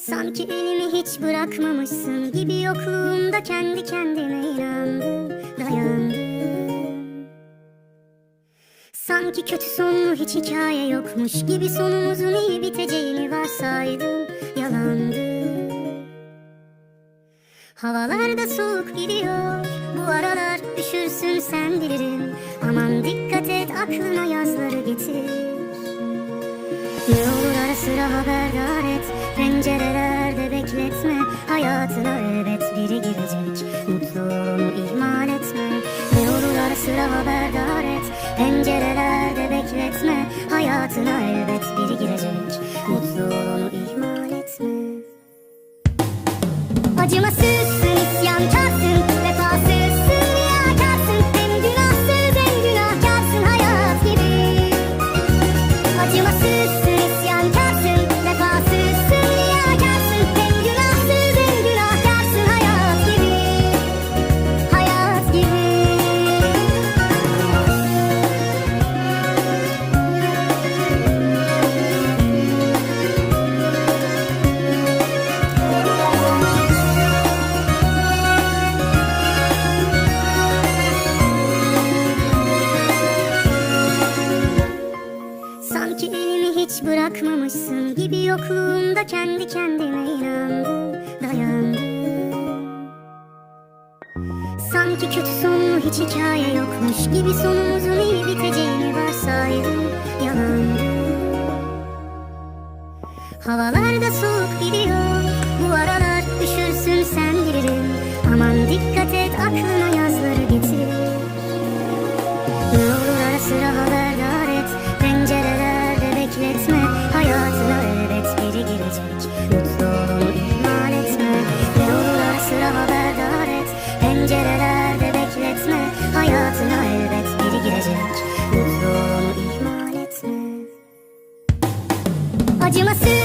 Sanki elimi hiç bırakmamışsın gibi yokluğumda kendi kendime inandım, dayandım. Sanki kötü sonlu hiç hikaye yokmuş gibi sonumuzun iyi biteceğini varsaydım, yalandı. Havalarda soğuk gidiyor, bu aralar üşürsün sen bilirim. Aman dikkat et aklına yazları getir. Ne olur ara sıra haberdar et Pencerelerde bekletme. Hayatına elbet biri girecek Mutluluğunu ihmal etme. Ne olur ara sıra haberdar et Pencerelerde bekletme. Hayatına elbet biri girecek Mutluluğunu ihmal etme. Acımasızsın, gibi yokluğumda kendi kendime inandım, dayandım. Sanki kötü sonlu hiç hikaye yokmuş gibi sonumuzun iyi biteceğini varsaydım, de maçã.